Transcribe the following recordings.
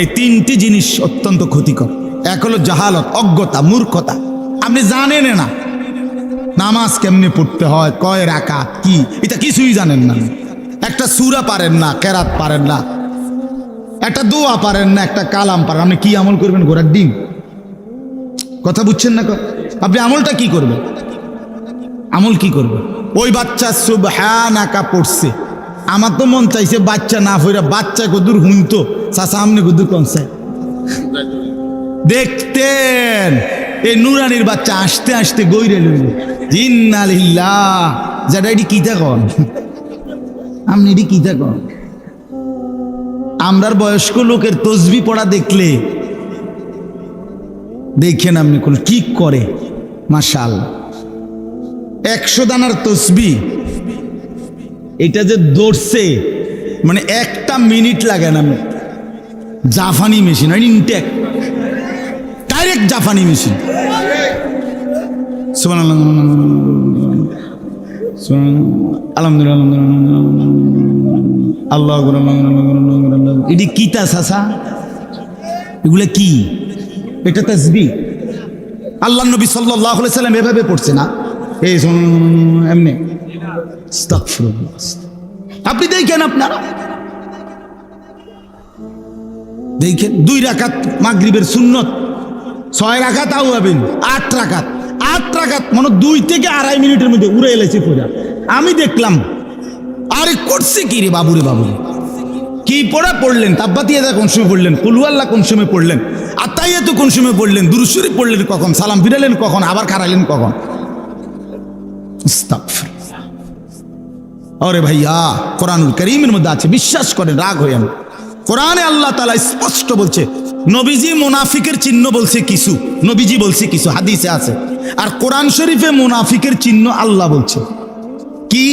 এই তিনটি জিনিস অত্যন্ত ক্ষতিকর। এক হলো জাহালত, অজ্ঞতা, মূর্খতা। আপনি জানেন না, নামাজ কেমনে পড়তে হয়, কয় রাখা কি? এটা কিছুই জানেন না। একটা সুরা পারেন না, কেরাত পারেন না। একটা দোয়া পারেন না, একটা কালাম পারেন আপনি কি আমল করবেন, ঘোড়ার ডিম? কথা বুঝছেন না আপনি আমলটা কি করবেন? আমল কি করবে ওই বাচ্চা সব সুবহানাকা পড়ছে। আমার তো মন চাইছে বাচ্চা না ফিরা বাচ্চা কদুর হুনতো। চাচা আমনে কনসে দেখতেন, এই নুরানির বাচ্চা আসতে আসতে গইরে লইল। জিন্নালিল্লাহ যেটা এটি কিতা এটি আমরার বয়স্ক লোকের তসবি পড়া দেখলে দেখেন আপনি কোন কি করে। মাশাল। একশো দানার তসবি। এটা যে দৌড়ছে মানে একটা মিনিট লাগে না। জাফানি মেশিন ইনটেক ডাইরেক্ট জাফানি মেশিন। সুবহানাল্লাহ, আলহামদুলিল্লাহ আল্লাহ এটি কিতা সাসা? এগুলো কি? এটা তাসবি আল্লাহ নবী সাল্লাহ সাল্লাম এভাবে পড়ছে না। এই এমনি। আপনি দেখেন আপনারা। দেখেন দুই রাখাত মাগরিবের সুন্নত। ছয় রাখাত আউ হবেন আট রাখাত আট রাখাত মানে দুই থেকে আড়াই মিনিটের মধ্যে উড়ে এলেছে পূজা। আমি দেখলাম, আরে করছে কি রে বাবুরে বাবুরে? কি পড়া পড়লেন? তাব্বাতিয়া কোন সময় পড়লেন? কুলুয়াল্লাহ কোন সময় পড়লেন? আত্মাইয়াতু কোন সময় পড়লেন? দুরুশ্বরী পড়লেন কখন? সালাম ফিরালেন কখন? আবার খারাইলেন কখন। আরে ভাইয়া, কোরআনুল করিমের মধ্যে আছে, বিশ্বাস করেন, রাগ হয়ে আমি। কোরআনে আল্লাহ তালা স্পষ্ট বলছে, নবীজি মুনাফিকের চিহ্ন বলছে কিছু, নবীজি বলছে কিছু, হাদিসে আছে। আর কোরআন শরীফে মুনাফিকের চিহ্ন আল্লাহ বলছে। কি?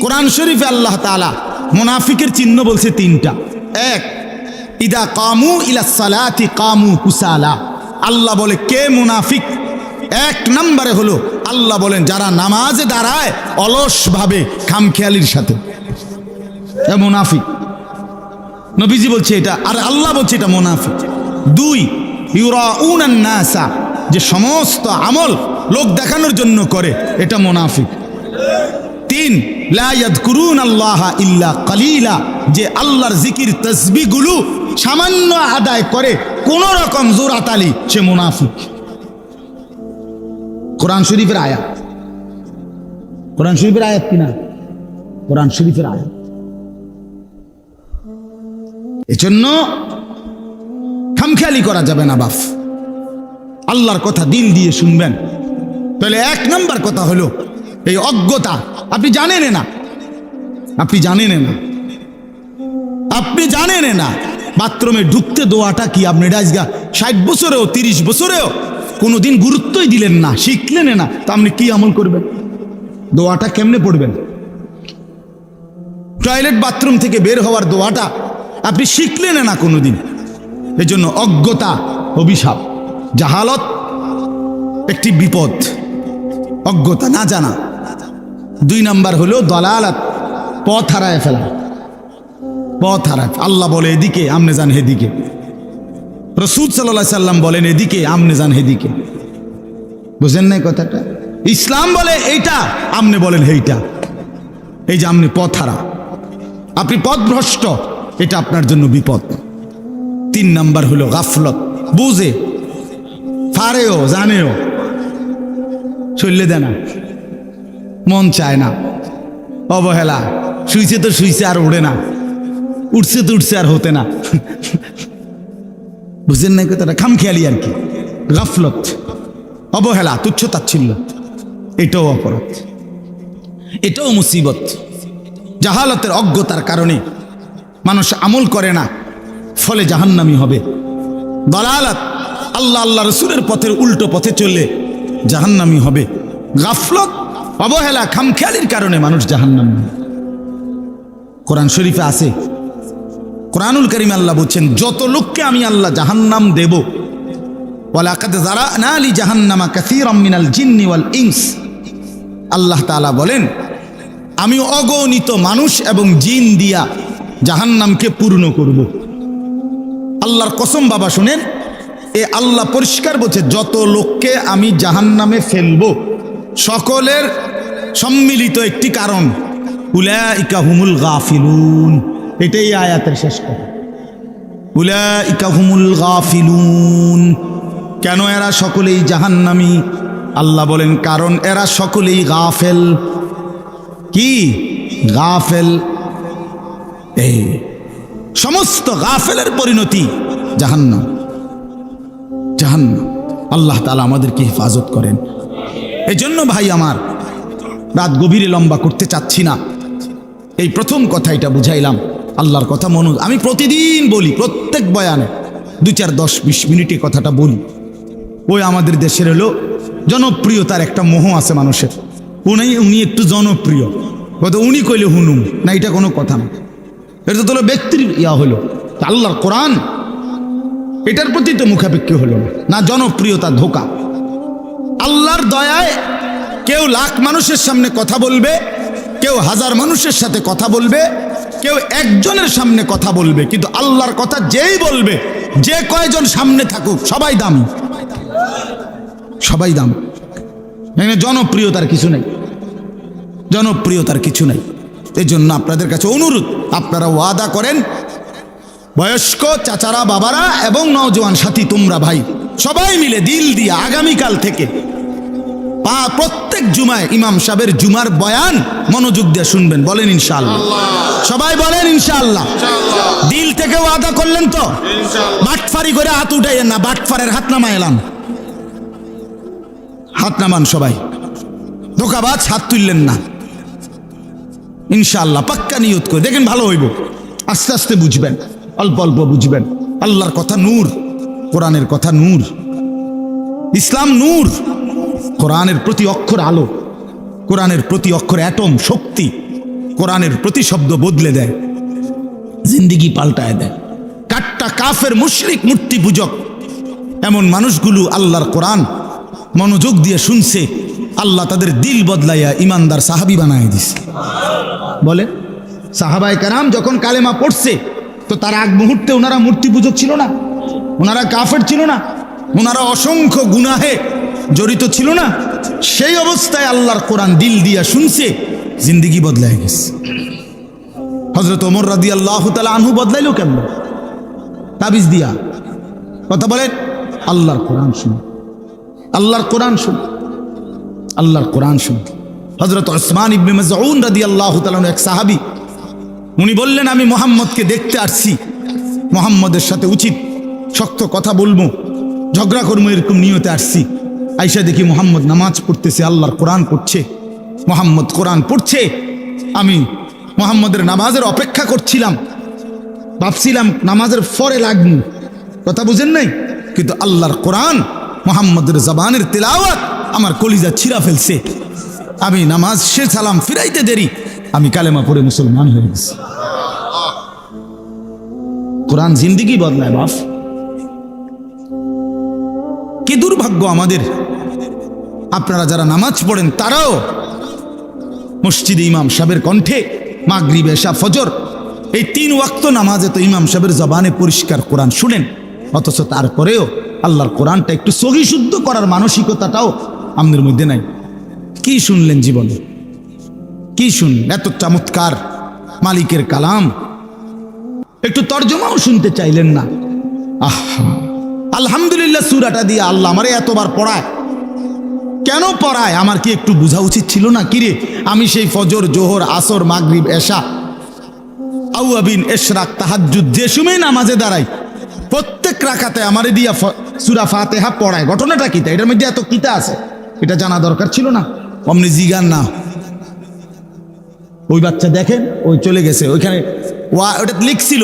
কোরআন শরীফে আল্লাহ তালা মুনাফিকের চিহ্ন বলছে তিনটা। এক, ইদা কামু ইলা সালাতি কামু কুসালা আল্লাহ বলে, কে মুনাফিক? এক নম্বরে হলো, আল্লাহ বলেন, যারা নামাজে দাঁড়ায় অলসভাবে খামখেয়ালির সাথে। মুনাফিক। নবীজি বলছে এটা, আর আল্লাহ বলছে এটা মুনাফিক। দুই ইউরাউনান নাসা, যে সমস্ত আমল লোক দেখানোর জন্য করে, এটা মুনাফিক। তিন, লা ইয়াদকুরুন আল্লাহ ইল্লা কালিলা, যে আল্লাহর জিকির তসবিগুলো সামান্য আদায় করে, কোন রকম জোরাতালি সে মুনাফিক। কোরআন শরীফের আয়াত। কোরআন শরীফের আয়াত কিনা কোরআন শরীফের আয়াত। এজন্য খামখেয়ালি করা যাবে না, বাপ। আল্লাহর কথা দিল দিয়ে শুনবেন। তাহলে এক নাম্বার কথা হলো এই অজ্ঞতা। আপনি জানেন না। আপনি জানেন না। আপনি জানেন না। বাথরুমে ঢুকতে দোয়াটা কি আপনি ডাইজগা ষাট বছরেও, তিরিশ বছরেও কোনোদিন গুরুত্বই দিলেন না, শিখলেন না, তা আপনি কি আমল করবেন? দোয়াটা কেমনে পড়বেন? টয়লেট বাথরুম থেকে বের হওয়ার দোয়াটা আপনি শিখলেন না কোনোদিন। এজন্য অজ্ঞতা, অভিশাপ, জাহালত একটি বিপদ। অজ্ঞতা না জানা। দুই নাম্বার হলো দলালাত, পথ হারায় ফেলা। পথ হারায় আল্লাহ বলে এদিকে, আমনে যান হেদিকে। রসুদ সাল্লাহ সাল্লাম বলেন এদিকে, আমনে যান হেদিকে। বুঝেন নাই কথাটা? ইসলাম বলে এইটা, আমনে বলেন হেইটা। এই যে আমনে পথ হারা। আপনি পথভ্রষ্ট। এটা আপনার জন্য বিপদ। তিন নাম্বার হলো গাফলত। বুঝে? পারেও জানেও। চললে দেয় না। মন চায় না। অবহেলা। শুইছে তো শুইছে আর উড়ে না। উঠছে তো উঠছে আর হতে না। বুঝলেন না কথাটা? খামখেয়ালি আর কি। গাফলত। অবহেলা, তুচ্ছ তাচ্ছিল্য। এটাও অপরাধ। এটাও মুসিবত। জাহালতের অজ্ঞতার কারণে মানুষ আমল করে না, ফলে জাহান্নামি হবে দলালাত আল্লাহ আল্লাহ রসুলের পথের উল্টো পথে চললে জাহান্নামি হবে গাফলত, অবহেলা, খামখেয়ালির কারণে মানুষ জাহান্নামি। কোরআন শরীফে আছে, কোরআনুল করিম আল্লাহ বলছেন, যত লোককে আমি আল্লাহ জাহান্নাম দেব, ওয়ালাকাদ যারানা লি জাহান্নামা মিনাল ইনস, আল্লাহ তাআলা বলেন, আমি অগণিত মানুষ এবং জিন দিয়া জাহান্নামকে পূর্ণ করব। আল্লাহর কসম বাবা শুনেন, এ আল্লাহ পরিষ্কার বলছে, যত লোককে আমি জাহান নামে ফেলব, সকলের সম্মিলিত একটি কারণ, উলাইকা হুমুল গাফিলুন। এটাই আয়াতের শেষ কথা। উলাইকা হুমুল গাফিলুন। কেন এরা সকলেই জাহান্নামী? আল্লাহ বলেন, কারণ এরা সকলেই গাফেল। কি? গাফেল। এই সমস্ত গাফেলের পরিণতি জাহান্ন জাহান্ন আল্লাহ তালা আমাদেরকে হেফাজত করেন। এই জন্য ভাই আমার, রাত গভীরে লম্বা করতে চাচ্ছি না। এই প্রথম কথা এটা বুঝাইলাম। আল্লাহর কথা মনো আমি প্রতিদিন বলি, প্রত্যেক বয়ানে দু চার দশ বিশ মিনিটে কথাটা বলি। ওই আমাদের দেশের হলো জনপ্রিয়তার একটা মোহ আছে মানুষের। উনি উনি একটু জনপ্রিয়। কত উনি কইলে হুনুম, না, এটা কোনো কথা না। এটা তো ব্যক্তির ইয়া হলো। আল্লাহর কোরআন, এটার প্রতি তো মুখাপেক্ষি হলো না জনপ্রিয়তা ধোকা। আল্লাহর দয়ায় কেউ লাখ মানুষের সামনে কথা বলবে, কেউ হাজার মানুষের সাথে কথা বলবে, কেউ একজনের সামনে কথা বলবে, কিন্তু আল্লাহর কথা যেই বলবে, যে কয়জন সামনে থাকুক, সবাই দাম। সবাই দাম। এখানে জনপ্রিয়তার কিছু নেই। জনপ্রিয়তার কিছু নেই। এই জন্য আপনাদের কাছে অনুরোধ আপনারা ওয়াদা করেন বয়স্ক চাচারা বাবারা এবং নওজোয়ান সাথী তোমরা ভাই সবাই মিলে দিল দিয়ে আগামীকাল থেকে পা প্রত্যেক জুমায় ইমাম সাহেবের জুমার বয়ান মনোযোগ দিয়ে শুনবেন বলেন ইনশাআল্লাহ। সবাই বলেন ইনশাআল্লাহ। দিল থেকে ওয়াদা করলেন তো? বাটফারি করে হাত উঠাইয়েন না বাটফারের হাত নামা এলাম। হাত নামান সবাই। ধোকাবাজ হাত তুললেন না। ইনশাআল্লাহ পাক্কা নিয়ত করে। দেখেন ভালো হইব। আস্তে আস্তে বুঝবেন। অল্প অল্প বুঝবেন। আল্লাহর কথা নূর, কোরআনের কথা নূর। ইসলাম নূর, কোরআনের প্রতি অক্ষর আলো। কোরআনের প্রতি অক্ষর অ্যাটম, শক্তি। কোরআনের প্রতি শব্দ বদলে দেয়। জিন্দিগি পাল্টায় দেয়। কাট্টা কাফের মুশরিক মূর্তি পূজক। এমন মানুষগুলো আল্লাহর কোরআন মনোযোগ দিয়ে শুনছে। আল্লাহ তাদের দিল বদলাইয়া ইমানদার সাহাবি বানায় দিছে। বলে সাহাবাই কারাম যখন কালেমা পড়ছে, তো তার আগ মুহূর্তে ওনারা মূর্তি পূজক ছিল না ওনারা কাফের ছিল না ওনারা অসংখ্য গুনাহে জড়িত ছিল না, সেই অবস্থায় আল্লাহর কোরআন দিল দিয়া শুনছে, জিন্দিগি বদলায় গেছে। হজরত ওমর রাদি আল্লাহ তালা আনহু বদলাইলো কেমন? তাবিজ দিয়া। কথা বলেন, আল্লাহর কোরআন শুন আল্লাহর কোরআন শুন আল্লাহর কোরআন শুন। হজরত ওসমান ইবনে মাজউন রাদি আল্লাহ এক সাহাবি, উনি বললেন, আমি মোহাম্মদকে দেখতে আসছি। মোহাম্মদের সাথে উচিত শক্ত কথা বলব, ঝগড়া করব, এরকম নিয়তে আসছি। আইসা দেখি মোহাম্মদ নামাজ পড়তেছে, আল্লাহর কোরআন পড়ছে, মোহাম্মদ কোরআন পড়ছে। আমি মোহাম্মদের নামাজের অপেক্ষা করছিলাম, ভাবছিলাম নামাজের ফরে লাগবো। কথা বুঝেন নাই? কিন্তু আল্লাহর কোরআন, মোহাম্মদের জবানের তেলাওয়াত আমার কলিজা ছিঁড়া ফেলছে। আমি নামাজ সে সালাম ফিরাইতে দেরি। আমি কালেমা পড়ে মুসলমান হয়ে গেছি। কোরআন জিন্দিগি বদলায়, বাপ। কি দুর্ভাগ্য আমাদের। আপনারা যারা নামাজ পড়েন, তারাও মসজিদে ইমাম সাহেবের কণ্ঠে মাগরি বেশা ফজর, এই তিন ওয়াক্ত নামাজে তো ইমাম সাহেবের জবানে পরিষ্কার কোরআন শুনেন। অথচ তারপরেও আল্লাহর কোরআনটা একটু সহি শুদ্ধ করার মানসিকতাটাও আমাদের মধ্যে নাই। কি শুনলেন জীবনে? কি শুন এত চমৎকার মালিকের কালাম। একটু তর্জমাও শুনতে চাইলেন না। আহা, আলহামদুলিল্লাহ সুরাটা দিয়ে আল্লাহ আমারে এতবার পড়ায়। কেন পড়ায়? আমার কি একটু বোঝা উচিত ছিল না? কিরে আমি সেই ফজর, জোহর, আসর, মাগরিব, এশা, আউয়াবিন, এশরাক, তাহাজ্জুদ, যে সময় নামাজে দাঁড়াই, প্রত্যেক রাখাতে আমারে দিয়া সুরা ফাতেহা পড়ায়। ঘটনাটা কিতা এটার মধ্যে এত কিতা আছে? এটা জানা দরকার ছিল না। অমনি জিগান না। ওই বাচ্চা দেখেন, ওই চলে গেছে। ওইখানে ওয়া ওটা লিখছিল।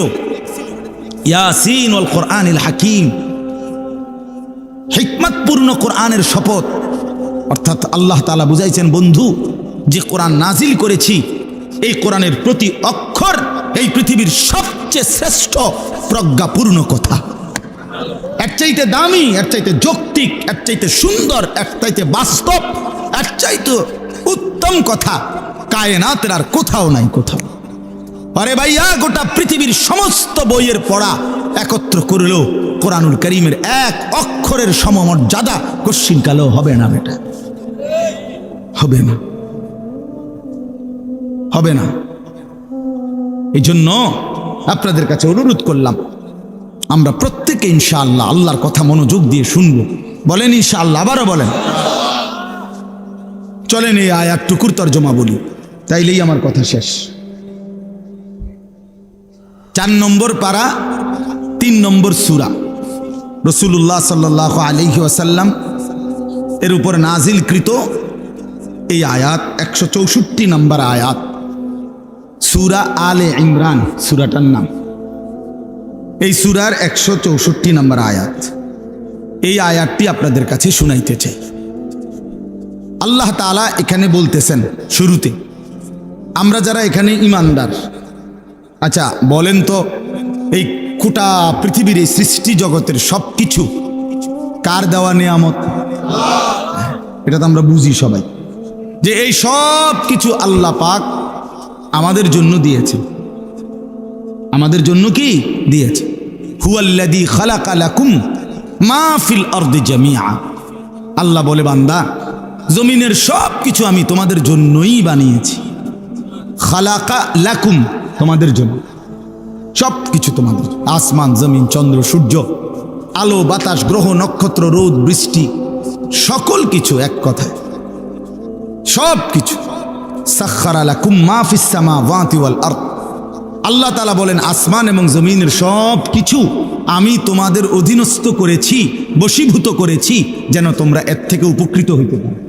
ইয়াসিন ওয়াল কোরআনিল হাকিম। হিকমতপূর্ণ কোরআনের শপথ। অর্থাৎ আল্লাহ তালা বুঝাইছেন, বন্ধু, যে কোরআন নাজিল করেছি, এই কোরআনের প্রতি অক্ষর এই পৃথিবীর সবচেয়ে শ্রেষ্ঠ প্রজ্ঞাপূর্ণ কথা। এর চাইতে দামি এর চাইতে যৌক্তিক এর চাইতে সুন্দর এর চাইতে বাস্তব এর চাইতে উত্তম কথা। কায়নাতের আর কোথাও নাই, কোথাও। আরে ভাইয়া, গোটা পৃথিবীর সমস্ত বইয়ের পড়া একত্র করলেও কোরআনুল করিমের এক অক্ষরের সমমর্যাদা কশ্চিনকালেও হবে না বেটা। হবে না। হবে না। এই জন্য আপনাদের কাছে অনুরোধ করলাম আমরা প্রত্যেকে ইনশাআল্লাহ আল্লাহর কথা মনোযোগ দিয়ে শুনব। বলেন ইনশাআল্লাহ, আবারও বলেন। চলেন এই আয়াত টুকুর তর্জমা বলি, তাইলেই আমার কথা শেষ। চার নম্বর পারা, তিন নম্বর সুরা। রসুল্লাহ সাল্লাহ আলহি আসাল্লাম এর উপর নাজিলকৃত এই আয়াত, একশো চৌষট্টি নম্বর আয়াত। সুরা আলে ইমরান, সুরাটার নাম। এই সুরার একশো চৌষট্টি নম্বর আয়াত। এই আয়াতটি আপনাদের কাছে শুনাইতে চাই। আল্লাহ তাআলা এখানে বলতেছেন শুরুতে, আমরা যারা এখানে ইমানদার আচ্ছা বলেন তো, এই গোটা পৃথিবীর এই সৃষ্টি জগতের সব কিছু কার দেওয়া নিয়ামত? এটা তো আমরা বুঝি সবাই। যে এই সব কিছু আল্লাহ পাক আমাদের জন্য দিয়েছে আমাদের জন্য কি? দিয়েছে। হুয়াল্লাদি খালাকা লাকুম মা ফিল আরদি জামিআ। আল্লাহ বলে, বান্দা, জমিনের সব কিছু আমি তোমাদের জন্যই বানিয়েছি। খালাকা লাকুম তোমাদের জন্য। সব কিছু তোমাদের আসমান, জমিন, চন্দ্র, সূর্য, আলো, বাতাস, গ্রহ, নক্ষত্র, রোদ, বৃষ্টি, সকল কিছু এক কথায়। সব কিছু সাক্ষার আলাকুম মা ফিসামা ওয়াতি ওয়াল আরদ। আল্লাহ তালা বলেন, আসমান এবং জমিনের সব কিছু আমি তোমাদের অধীনস্থ করেছি, বশীভূত করেছি, যেন তোমরা এর থেকে উপকৃত হইতে পারো।